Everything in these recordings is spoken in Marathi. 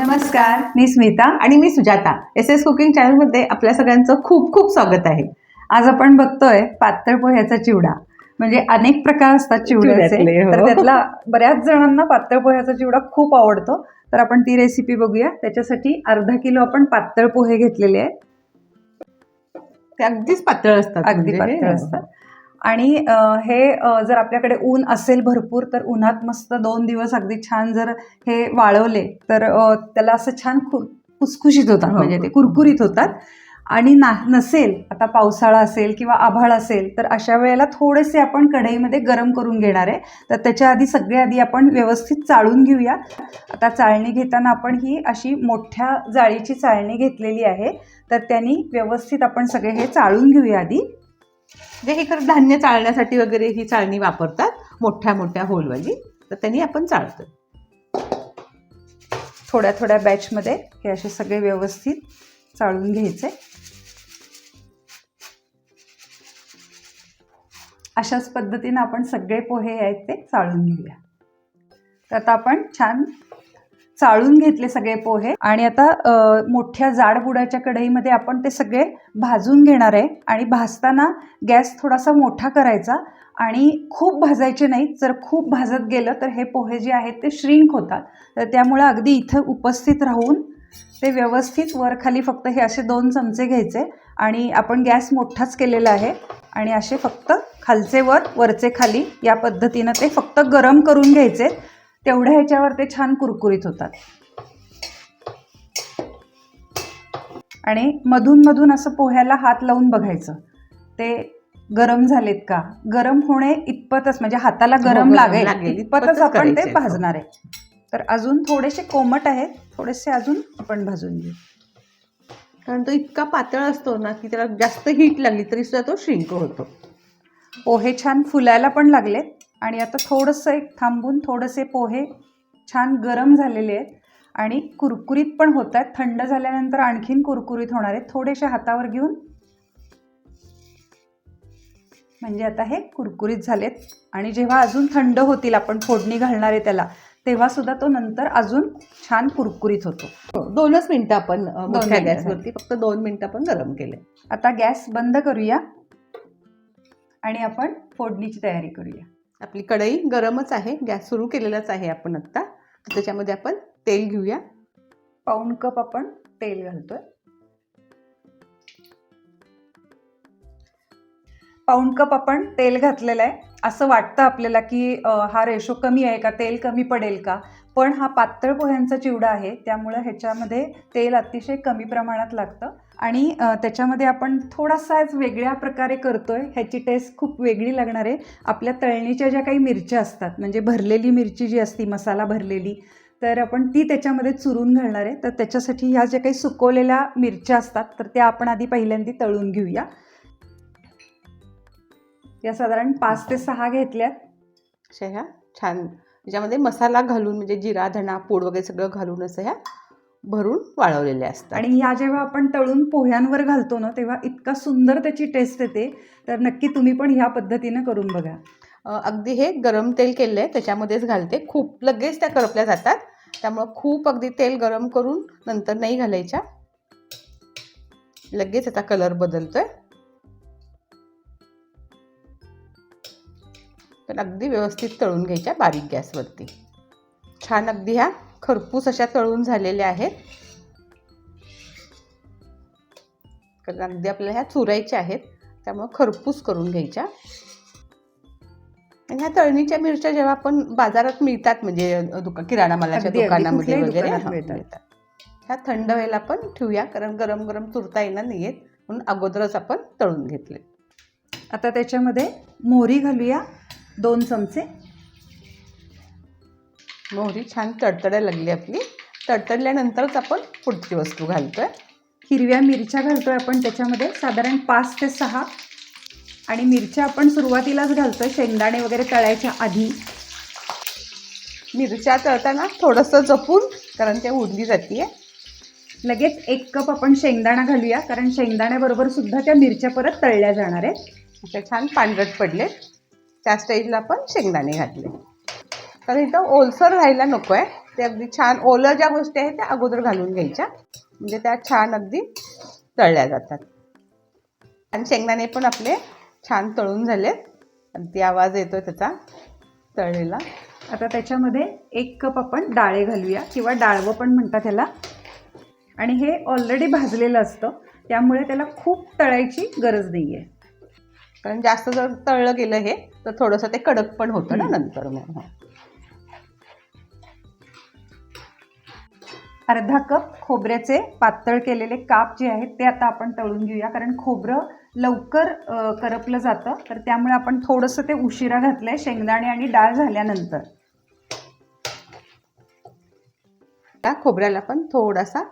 नमस्कार मी स्मिता आणि मी सुजाता. एस एस कुकिंग चॅनलमध्ये आपल्या सगळ्यांचं खूप खूप स्वागत आहे. आज आपण बघतोय पातळ पोह्याचा चिवडा. म्हणजे अनेक प्रकार असतात चिवड्याचे हो. तर त्यातला बऱ्याच जणांना पातळ पोह्याचा चिवडा खूप आवडतो. तर आपण ती रेसिपी बघूया. त्याच्यासाठी अर्धा किलो आपण पातळ पोहे घेतलेले आहेत. ते अगदीच पातळ असतात अगदी म्हणजे. पातळ असतात. आणि हे जर आपल्याकडे ऊन असेल भरपूर तर उन्हात मस्त दोन दिवस अगदी छान जर हे वाळवले तर त्याला असं छान खु खुसखुशीत होतात. हो. म्हणजे ते कुरकुरीत होतात. आणि ना नसेल आता पावसाळा असेल किंवा आभाळ असेल तर अशा वेळेला थोडेसे आपण कढईमध्ये गरम करून घेणार आहे. तर त्याच्या आधी सगळ्या आधी आपण व्यवस्थित चाळून घेऊया. आता चाळणी घेताना आपण ही अशी मोठ्या जाळीची चाळणी घेतलेली आहे. तर त्यांनी व्यवस्थित आपण सगळे हे चाळून घेऊया आधी. जे हे खरं धान्य चाळण्यासाठी वगैरे ही चाळणी वापरतात मोठ्या मोठ्या होलवाली तर त्यांनी आपण चाळतो थोड्या थोड्या बॅचमध्ये हे असे सगळे व्यवस्थित चाळून घ्यायचे. अशाच पद्धतीनं आपण सगळे पोहे आहेत ते चाळून घेऊया. तर आता आपण छान चाळून घेतले सगळे पोहे. आणि आता मोठ्या जाड बुडाच्या कढईमध्ये आपण ते सगळे भाजून घेणार आहे. आणि भाजताना गॅस थोडासा मोठा करायचा. आणि खूप भाजायचे नाहीत जर खूप भाजत गेलं तर हे पोहे जे आहेत ते श्रिंक होतात. तर त्यामुळे अगदी इथं उपस्थित राहून ते व्यवस्थित वर खाली फक्त हे असे दोन चमचे घ्यायचे. आणि आपण गॅस मोठाच केलेला आहे. आणि असे फक्त खालचे वर वरचे खाली या पद्धतीनं ते फक्त गरम करून घ्यायचे. तेवढ्या ह्याच्यावर ते छान कुरकुरीत होतात. आणि मधून मधून असं पोह्याला हात लावून बघायचं. ते गरम झालेत का? गरम होणे इतपतच म्हणजे हाताला हो, गरम लागेल इतपतच आपण ते करायचे. भाजणार आहे. तर अजून थोडेसे कोमट आहेत थोडेसे अजून आपण भाजून घेऊ. कारण तो इतका पातळ असतो ना की त्याला जास्त हीट लागली तरी सुद्धा तो श्रिंक होतो. पोहे छान फुलायला पण लागलेत. आणि आता थोडंसं एक थांबून थोडेसे पोहे छान गरम झालेले आहेत आणि कुरकुरीत पण होत आहेत. थंड झाल्यानंतर आणखीन कुरकुरीत होणार आहेत. थोडेसे हातावर घेऊन. म्हणजे आता हे कुरकुरीत झालेत. आणि जेव्हा अजून थंड होतील आपण फोडणी घालणार आहे त्याला तेव्हा सुद्धा तो नंतर अजून छान कुरकुरीत होतो. दोनच मिनिटं आपण मोठ्या गॅसवरती फक्त दोन मिनिटं आपण गरम केले. आता गॅस बंद करूया. आणि आपण फोडणीची तयारी करूया. आपली कढई गरमच आहे गॅस सुरू केलेलाच आहे आपण आत्ता त्याच्यामध्ये आपण तेल घेऊया. पाऊण कप आपण तेल घालतोय. पाऊण कप आपण तेल घातलेलं आहे. असं वाटतं आपल्याला की हा रेशो कमी आहे का तेल कमी पडेल का? पण हा पातळ पोह्यांचा चिवडा आहे त्यामुळं ह्याच्यामध्ये तेल अतिशय कमी प्रमाणात लागतं. आणि त्याच्यामध्ये आपण थोडासाच वेगळ्या प्रकारे करतो आहे ह्याची टेस्ट खूप वेगळी लागणार आहे. आपल्या तळणीच्या ज्या काही मिरच्या असतात म्हणजे भरलेली मिरची जी असती मसाला भरलेली तर आपण ती त्याच्यामध्ये चुरून घालणार आहे. तर त्याच्यासाठी ह्या ज्या काही सुकवलेल्या मिरच्या असतात तर त्या आपण आधी पहिल्यांदा तळून घेऊया. या साधारण पाच ते सहा घेतल्यात. अशा ह्या छान त्याच्यामध्ये मसाला घालून म्हणजे जिरा धणा पूड वगैरे सगळं घालून असं ह्या भरून वाळवलेल्या असतात. आणि ह्या जेव्हा आपण तळून पोह्यांवर घालतो ना तेव्हा इतका सुंदर त्याची टेस्ट येते. तर नक्की तुम्ही पण ह्या पद्धतीनं करून बघा. अगदी हे गरम तेल केलं आहे त्याच्यामध्येच घालते. खूप लगेच त्या करपल्या जातात. त्यामुळं खूप अगदी तेल गरम करून नंतर नाही घालायच्या. लगेच याचा कलर बदलतोय. तर अगदी व्यवस्थित तळून घ्यायच्या बारीक गॅसवरती. छान अगदी ह्या खरपूस अशा तळून झालेल्या आहेत. कारण अगदी आपल्याला ह्या चुरायच्या आहेत त्यामुळं खरपूस करून घ्यायच्या. ह्या तळणीच्या मिरच्या जेव्हा आपण बाजारात मिळतात म्हणजे दुका किराणा मालाच्या. दुकानामध्ये वगैरे मिळतात. ह्या थंड व्हायला आपण ठेवूया कारण गरम गरम चुरता येणार नाहीयेत म्हणून अगोदरच आपण तळून घेतले. आता त्याच्यामध्ये मोहरी घालूया दोन चमचे. मोहरी छान तडतडायला लागली आपली. तडतडल्यानंतरच आपण पुढची वस्तू घालतोय. हिरव्या मिरच्या घालतोय आपण त्याच्यामध्ये. साधारण पाच ते सहा. आणि मिरच्या आपण सुरुवातीलाच घालतोय. शेंगदाणे वगैरे तळायच्या आधी. मिरच्या तळताना थोडंसं जपून कारण ते उडली जाते लगेच एक कप आपण शेंगदाणा घालूया. कारण शेंगदाण्याबरोबर सुद्धा त्या मिरच्या परत तळल्या जाणार आहेत. अशा छान पांढरट पडले त्या स्टेजला आपण शेंगदाणे घातले. तर इथं ओलसर राहायला नको आहे. ते अगदी छान ओलं ज्या गोष्टी आहेत त्या अगोदर घालून घ्यायच्या. म्हणजे त्या छान अगदी तळल्या जातात. आणि शेंगदाणे पण आपले छान तळून झालेत. अगदी आवाज येतोय त्याचा तळलेला. आता त्याच्यामध्ये एक कप आपण डाळे घालूया किंवा डाळवं पण म्हणतात त्याला. आणि हे ऑलरेडी भाजलेलं असतं. त्यामुळे त्याला खूप तळायची गरज नाही आहे कारण जास्त जर तळलं गेलं हे तर थोडंसं ते कडक पण होतं ना. नंतर मग. अर्धा कप खोबऱ्याचे पातळ केलेले काप जे आहेत ते आता आपण तळून घेऊया. कारण खोबरं लवकर करपलं जातं. तर त्यामुळे आपण थोडंसं ते उशिरा घातलंय शेंगदाणे आणि डाळ झाल्यानंतर. त्या खोबऱ्याला पण थोडासा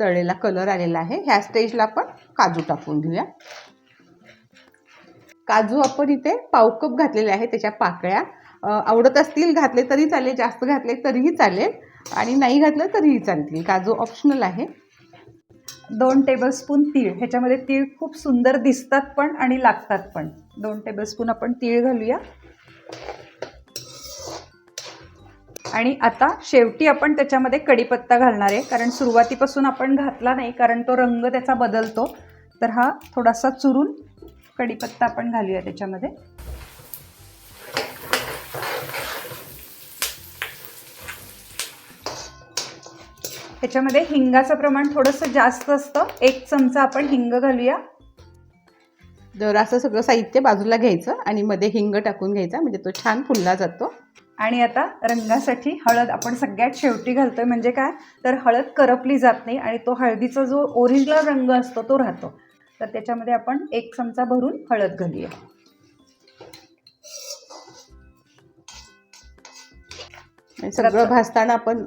तळलेला कलर आलेला आहे. ह्या स्टेजला आपण काजू टाकून घेऊया. काजू आपण इथे पाव कप घातलेले आहे त्याच्या पाकळ्या. आवडत असतील घातले तरी चालेल जास्त घातले तरीही चालेल. आणि नाही घातलं तरीही चालतील. काजू ऑप्शनल आहे. दोन टेबलस्पून तीळ. ह्याच्यामध्ये तीळ खूप सुंदर दिसतात पण आणि लागतात पण. दोन टेबलस्पून आपण तीळ घालूया. आणि आता शेवटी आपण त्याच्यामध्ये कढीपत्ता घालणार आहे. कारण सुरुवातीपासून आपण घातला नाही कारण तो रंग त्याचा बदलतो. तर हा थोडासा चुरून कढीपत्ता आपण घालूया त्याच्यामध्ये. ह्याच्यामध्ये हिंगाचं प्रमाण थोडंसं जास्त असतं. एक चमचा आपण हिंग घालूया. जर असं सगळं साहित्य बाजूला घ्यायचं आणि मध्ये हिंग टाकून घ्यायचा म्हणजे तो छान फुलला जातो. आणि आता रंगासाठी हळद आपण सगळ्यात शेवटी घालतोय. म्हणजे काय? तर हळद करपली जात नाही आणि तो हळदीचा जो ओरिजिनल रंग असतो तो राहतो. तर त्याच्यामध्ये आपण एक चमचा भरून हळद घालूया. सगळं. भाजताना आपण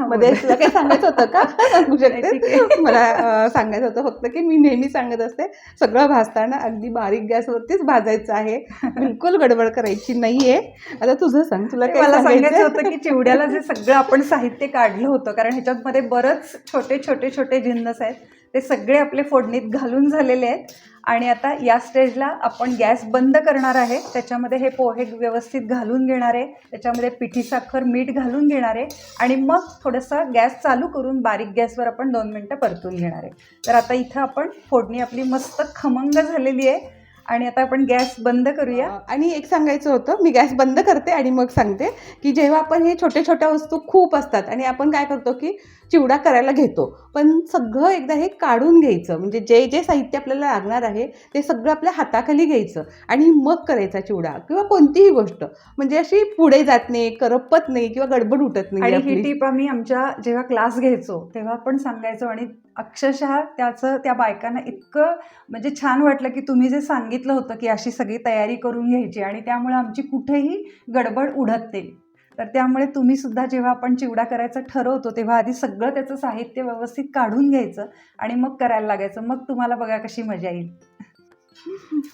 मध्ये तुला काय सांगायचं होतं का? सांगू शकते. मला सांगायचं होतं फक्त की मी नेहमी सांगत असते सगळं भाजताना अगदी बारीक गॅसवरतीच भाजायचं आहे. बिलकुल गडबड करायची नाहीये. आता तुझं सांग तुला काय मला सांगायचं सांगायचं होतं की चिवड्याला जे सगळं आपण साहित्य काढलं होतं कारण ह्याच्यामध्ये बरंच छोटे छोटे छोटे जिन्नस आहेत. ते सगळे आपले फोडणीत घालून झालेले आहेत. आणि आता या स्टेजला आपण गॅस बंद करणार आहे. त्याच्यामध्ये हे पोहे व्यवस्थित घालून घेणार आहे. त्याच्यामध्ये पिठी साखर मीठ घालून घेणार आहे. आणि मग थोडंसं गॅस चालू करून बारीक गॅसवर आपण दोन मिनटं परतून घेणार आहे. तर आता इथं आपण फोडणी आपली मस्त खमंग झालेली आहे. आणि आता आपण गॅस बंद करूया. आणि एक सांगायचं होतं मी गॅस बंद करते आणि मग सांगते की जेव्हा आपण हे छोट्या छोट्या वस्तू खूप असतात आणि आपण काय करतो की चिवडा करायला घेतो. पण सगळं एकदा हे काढून घ्यायचं म्हणजे जे जे साहित्य आपल्याला लागणार आहे ते सगळं आपल्या हाताखाली घ्यायचं आणि मग करायचा चिवडा किंवा कोणतीही गोष्ट. म्हणजे अशी पुढे जात नाही करपत नाही किंवा गडबड उठत नाही आणि ही. टीप आम्ही आमच्या जेव्हा क्लास घ्यायचो तेव्हा पण सांगायचो आणि अक्षरशः त्याचं त्या बायकांना इतकं म्हणजे छान वाटलं की तुम्ही जे सांगितलं होतं की अशी सगळी तयारी करून घ्यायची आणि त्यामुळे आमची कुठेही गडबड उडत नाही. तर त्यामुळे तुम्ही सुद्धा जेव्हा आपण चिवडा करायचं ठरवतो तेव्हा आधी सगळं त्याचं साहित्य व्यवस्थित काढून घ्यायचं आणि मग करायला लागायचं. मग तुम्हाला बघा कशी मजा येईल.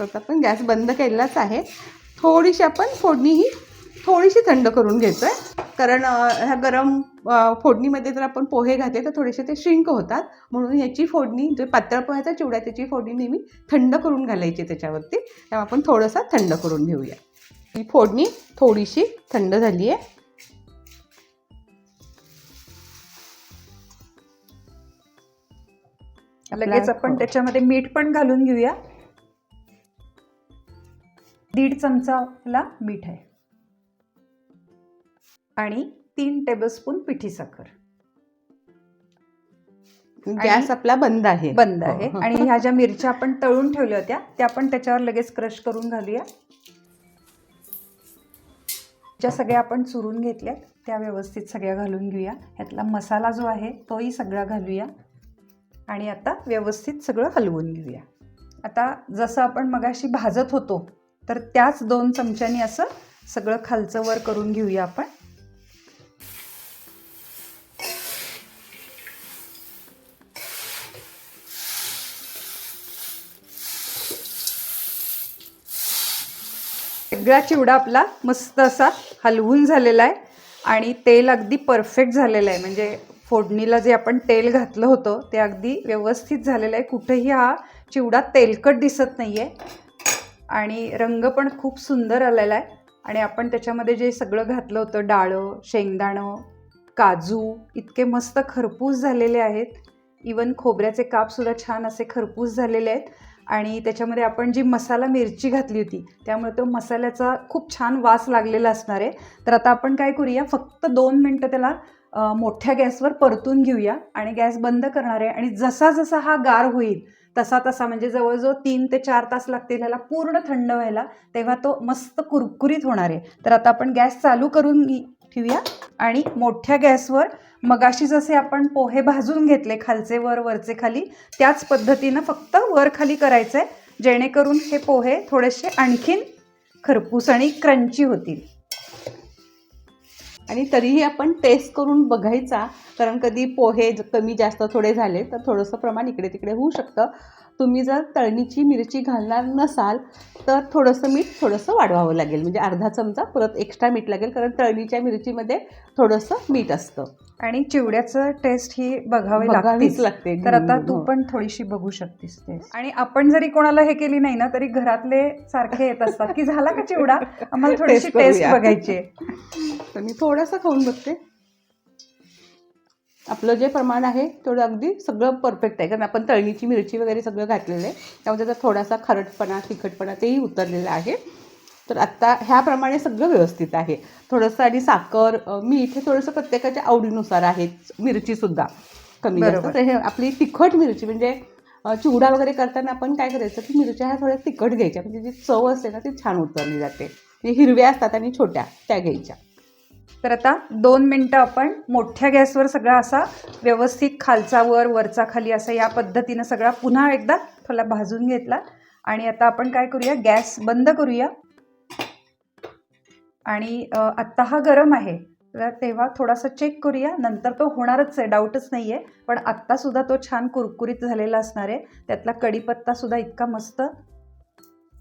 तर पण गॅस बंद केलेलाच आहे. थोडीशी आपण फोडणी ही थोडीशी थंड करून घ्यायचं आहे कारण ह्या गरम फोडणीमध्ये जर आपण पोहे घातले तर थोडेसे ते श्रिंक होतात. म्हणून याची फोडणी जो पातळ पोह्याचा चिवडा त्याची फोडणी नेहमी थंड करून घालायची त्याच्यावरती. तेव्हा आपण थोडंसं थंड करून घेऊया. ही फोडणी थोडीशी थंड झाली आहे लगेच आपण. त्याच्यामध्ये मीठ पण घालून घेऊया. दीड चमचाला मीठ आहे. आणि तीन टेबलस्पून पिठी साखर. गॅस आपला बंद आहे. बंद आहे. हो. आणि ह्या ज्या मिरच्या आपण तळून ठेवल्या होत्या त्या पण त्याच्यावर लगेच क्रश करून घालूया. ज्या सगळ्या आपण चुरून घेतल्यात त्या व्यवस्थित सगळ्या घालून घेऊया. ह्यातला मसाला जो आहे तोही सगळा घालूया. आणि आता व्यवस्थित सगळं हलवून घेऊया. आता जसं आपण मगाशी भाजत होतो तर त्याच दोन चमच्यांनी असं सगळं खालचं वर करून घेऊया आपण. सगळा चिवडा आपला मस्त असा हलवून झालेला आहे. आणि तेल अगदी परफेक्ट झालेलं आहे. म्हणजे फोडणीला जे आपण तेल घातलं होतं ते अगदी व्यवस्थित झालेलं आहे. कुठेही हा चिवडा तेलकट दिसत नाही आहे आणि रंग पण खूप सुंदर आलेला आहे. आणि आपण त्याच्यामध्ये जे सगळं घातलं होतं डाळं शेंगदाणं काजू इतके मस्त खरपूस झालेले आहेत. इवन खोबऱ्याचे कापसुद्धा छान असे खरपूस झालेले आहेत. आणि त्याच्यामध्ये आपण जी मसाला मिरची घातली होती त्यामुळे तो मसाल्याचा खूप छान वास लागलेला असणार आहे. तर आता आपण काय करूया फक्त दोन मिनटं त्याला मोठ्या गॅसवर परतून घेऊया आणि गॅस बंद करणार आहे आणि जसा जसा हा गार होईल तसा तसा म्हणजे जवळजवळ तीन ते चार तास लागतील ह्याला पूर्ण थंड व्हायला तेव्हा तो मस्त कुरकुरीत होणार आहे. तर आता आपण गॅस चालू करून घे- ठेवूया आणि मोठ्या गॅसवर मगाशी जसे आपण पोहे भाजून घेतले खालचे वर वरचे खाली त्याच पद्धतीनं फक्त वर खाली करायचं आहे जेणेकरून हे पोहे थोडेसे आणखीन खरपूस आणि क्रंची होतील. आणि तरीही आपण टेस्ट करून बघायचा कारण कधी पोहे कमी जास्त थोडे झाले तर थोडंसं प्रमाण इकडे तिकडे होऊ शकतं. तुम्ही जर तळणीची मिरची घालणार नसाल तर थोडंसं मीठ थोडंसं वाढवावं लागेल. म्हणजे अर्धा चमचा परत एक्स्ट्रा मीठ लागेल कारण तळणीच्या मिरचीमध्ये थोडंसं मीठ असतं. आणि चिवड्याचं टेस्ट ही बघावी बघावीच लागते. तर आता तू. पण थोडीशी बघू शकतेस ते. आणि आपण जरी कोणाला हे केली नाही ना तरी घरातले सारखे येत असतात की झाला का चिवडा? आम्हाला थोडीशी टेस्ट. बघायची आहे. तर मी थोडंसं खाऊन बघते. आपलं जे प्रमाण आहे तेवढं अगदी सगळं परफेक्ट आहे. कारण आपण तळणीची मिरची वगैरे सगळं घातलेलं आहे. त्यामध्ये त्याचा थोडासा खरटपणा तिखटपणा तेही उतरलेलं आहे. तर आत्ता ह्याप्रमाणे सगळं व्यवस्थित आहे. थोडंसं आणि साखर मीठ हे थोडंसं प्रत्येकाच्या आवडीनुसार आहे मिरचीसुद्धा कमी जास्त. तर हे आपली तिखट मिरची म्हणजे चिवडा वगैरे करताना आपण काय करायचं की मिरच्या ह्या थोड्या तिखट घ्यायच्या. म्हणजे जी चव असते ना ती छान उतरली जाते. म्हणजे हिरव्या असतात आणि छोट्या त्या घ्यायच्या. तर आता दोन मिनटं आपण मोठ्या गॅसवर सगळा असा व्यवस्थित खालचा वर वरचा खाली असा या पद्धतीनं सगळा पुन्हा एकदा थोडा भाजून घेतला. आणि आता आपण काय करूया? गॅस बंद करूया. आणि आत्ता हा गरम आहे. तर तेव्हा थोडासा चेक करूया. नंतर तो होणारच आहे. डाऊटच नाही आहे पण आत्तासुद्धा तो छान कुरकुरीत झालेला असणार आहे. त्यातला कढीपत्तासुद्धा इतका मस्त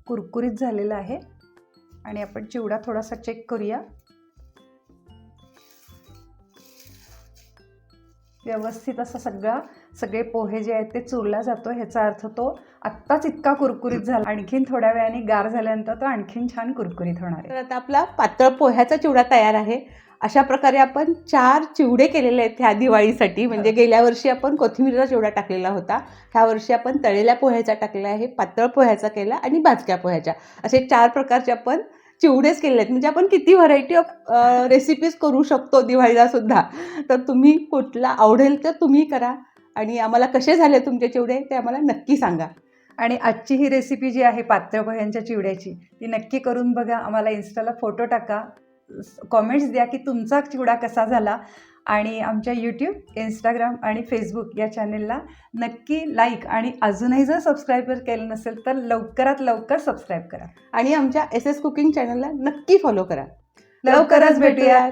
कुरकुरीत झालेला आहे. आणि आपण चिवडा थोडासा चेक करूया. व्यवस्थित असा सगळा सगळे पोहे जे आहेत ते चुरला जातो ह्याचा अर्थ तो आत्ताच इतका कुरकुरीत झाला. आणखीन थोड्या वेळाने गार झाल्यानंतर तो आणखीन छान कुरकुरीत होणार तर आहे आता आपला पातळ पोह्याचा चिवडा तयार आहे. अशा प्रकारे आपण चार चिवडे केलेले आहेत ह्या दिवाळीसाठी. म्हणजे गेल्या वर्षी आपण कोथिंबीरचा चिवडा टाकलेला होता. ह्या वर्षी आपण तळलेल्या पोह्याचा टाकलेला आहे पातळ पोह्याचा केला आणि भाजक्या पोह्याच्या असे चार प्रकारचे आपण चिवडेच केलेले आहेत. म्हणजे आपण किती व्हरायटी ऑफ रेसिपीज करू शकतो दिवाळीला सुद्धा. तर तुम्ही कुठला आवडेल तर तुम्ही करा. आणि आम्हाला कसे झाले तुमचे चिवडे ते आम्हाला नक्की सांगा. आणि आजची ही रेसिपी जी आहे पात्रभयांच्या चिवड्याची ती नक्की करून बघा. आम्हाला इन्स्टाला फोटो टाका. कॉमेंट्स द्या की तुमचा चिवडा कसा झाला. आणि आमच्या यूट्यूब इंस्टाग्राम आणि फेसबुक या चॅनेलला नक्की लाईक आणि अजूनही जर सबस्क्राईबर केलं नसेल तर लवकरात लवकर सबस्क्राईब करा. आणि आमच्या एस एस कुकिंग चॅनलला नक्की फॉलो करा. लवकरच भेटूयात.